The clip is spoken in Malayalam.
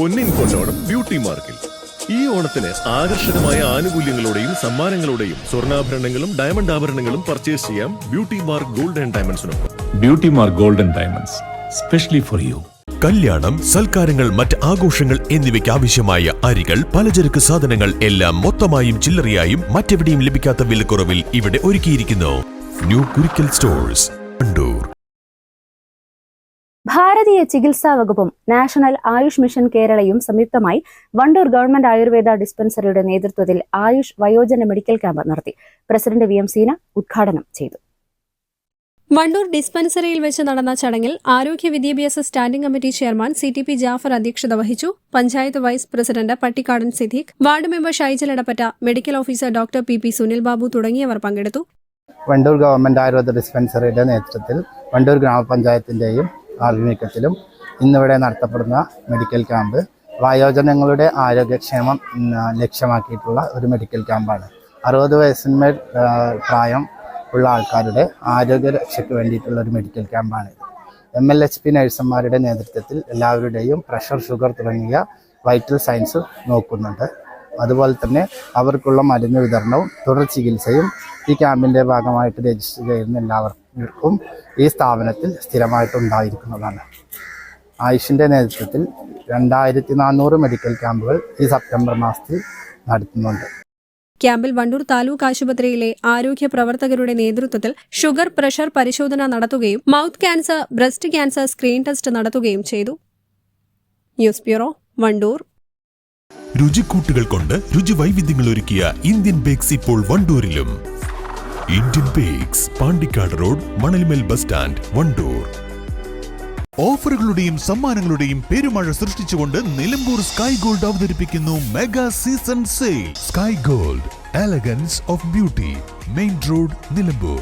പൊന്നിൻ കൊണ്ടോണം ബ്യൂട്ടി മാർക്കിൽ. ഈ ഓണത്തിന് ആകർഷകമായ ആനുകൂല്യങ്ങളോടെയും സമ്മാനങ്ങളോടെയും സ്വർണാഭരണങ്ങളും ഡയമണ്ട് ആഭരണങ്ങളും പർച്ചേസ് ചെയ്യാം beauty mark gold and ഡയമണ്ട്സിനൊപ്പം. Beauty mark gold and diamonds specially for you കല്യാണം സൽക്കാരങ്ങൾ മറ്റ് ആഘോഷങ്ങൾ എന്നിവയ്ക്ക് ആവശ്യമായ അരികൾ പലചരക്ക് സാധനങ്ങൾ എല്ലാം മൊത്തമായും ചില്ലറയായും മറ്റെവിടെയും ലഭിക്കാത്ത വിലക്കുറവിൽ ഇവിടെ ഒരുക്കിയിരിക്കുന്നു. New Kurikkal stores Kandoor. ഭാരതീയ ചികിത്സാ വകുപ്പും നാഷണൽ ആയുഷ് മിഷൻ കേരളയും സംയുക്തമായി വണ്ടൂർ ഗവൺമെന്റ് ആയുർവേദ ഡിസ്പെൻസറിയുടെ നേതൃത്വത്തിൽ ആയുഷ് വയോജന മെഡിക്കൽ ക്യാമ്പ് നടത്തി. പ്രസിഡന്റ് വി എം സീന ഉദ്ഘാടനം ചെയ്തു. വണ്ടൂർ ഡിസ്പെൻസറിയിൽ വെച്ച് നടന്ന ചടങ്ങിൽ ആരോഗ്യ വിദ്യാഭ്യാസ standing committee chairman C T P Jafar അധ്യക്ഷത വഹിച്ചു. Panchayat vice president Pattikkadan Siddique ward member Shaijal Edappatta medical officer doctor P P Sunil Babu തുടങ്ങിയവർ പങ്കെടുത്തു. വണ്ടൂർ ഗവൺമെന്റ് ആയുർവേദ ഡിസ്പെൻസറിയുടെ നേതൃത്വത്തിൽ വണ്ടൂർ ഗ്രാമപഞ്ചായത്തിന്റെയും ആഭിമുഖ്യത്തിലും ഇന്നിവിടെ നടത്തപ്പെടുന്ന മെഡിക്കൽ ക്യാമ്പ് വയോജനങ്ങളുടെ ആരോഗ്യക്ഷേമം ലക്ഷ്യമാക്കിയിട്ടുള്ള ഒരു മെഡിക്കൽ ക്യാമ്പാണ് അറുപത് വയസ്സിന്മേൽ പ്രായം ഉള്ള ആൾക്കാരുടെ ആരോഗ്യരക്ഷയ്ക്ക് വേണ്ടിയിട്ടുള്ള ഒരു മെഡിക്കൽ ക്യാമ്പാണ് എം എൽ എച്ച് പി നഴ്സുമാരുടെ നേതൃത്വത്തിൽ എല്ലാവരുടെയും പ്രഷർ ഷുഗർ തുടങ്ങിയ വൈറ്റൽ സയൻസ് നോക്കുന്നുണ്ട്. അതുപോലെ തന്നെ അവർക്കുള്ള മരുന്ന് വിതരണവും തുടർ ചികിത്സയും ഈ ക്യാമ്പിന്റെ ഭാഗമായിട്ട് രജിസ്റ്റർ ചെയ്യുന്ന എല്ലാവർക്കും ഈ സ്ഥാപനത്തിൽ സ്ഥിരമായിട്ടുണ്ടായിരിക്കുന്നതാണ്. ആയുഷിന്റെ നേതൃത്വത്തിൽ രണ്ടായിരത്തി നാനൂറ് മെഡിക്കൽ ക്യാമ്പുകൾ ഈ സെപ്റ്റംബർ മാസത്തിൽ നടത്തുന്നുണ്ട്. ക്യാമ്പിൽ വണ്ടൂർ താലൂക്ക് ആശുപത്രിയിലെ ആരോഗ്യ പ്രവർത്തകരുടെ നേതൃത്വത്തിൽ ഷുഗർ പ്രഷർ പരിശോധന നടത്തുകയും mouth cancer breast cancer screen test നടത്തുകയും ചെയ്തു. News bureau Wandoor. രുചിക്കൂട്ടുകൾ കൊണ്ട് രുചി വൈവിധ്യങ്ങൾ ഒരുക്കിയ ഇന്ത്യൻ ബേക്സ് ഇപ്പോൾ വണ്ടൂരിലും. Indian bakes Pandikkad road Manalmel bus stand Wandoor ഓഫറുകളുടെയും സമ്മാനങ്ങളുടെയും പെരുമഴ സൃഷ്ടിച്ചുകൊണ്ട് നിലമ്പൂർ സ്കൈ ഗോൾഡ് അവതരിപ്പിക്കുന്നു mega season sale sky gold elegance of beauty main road Nilambur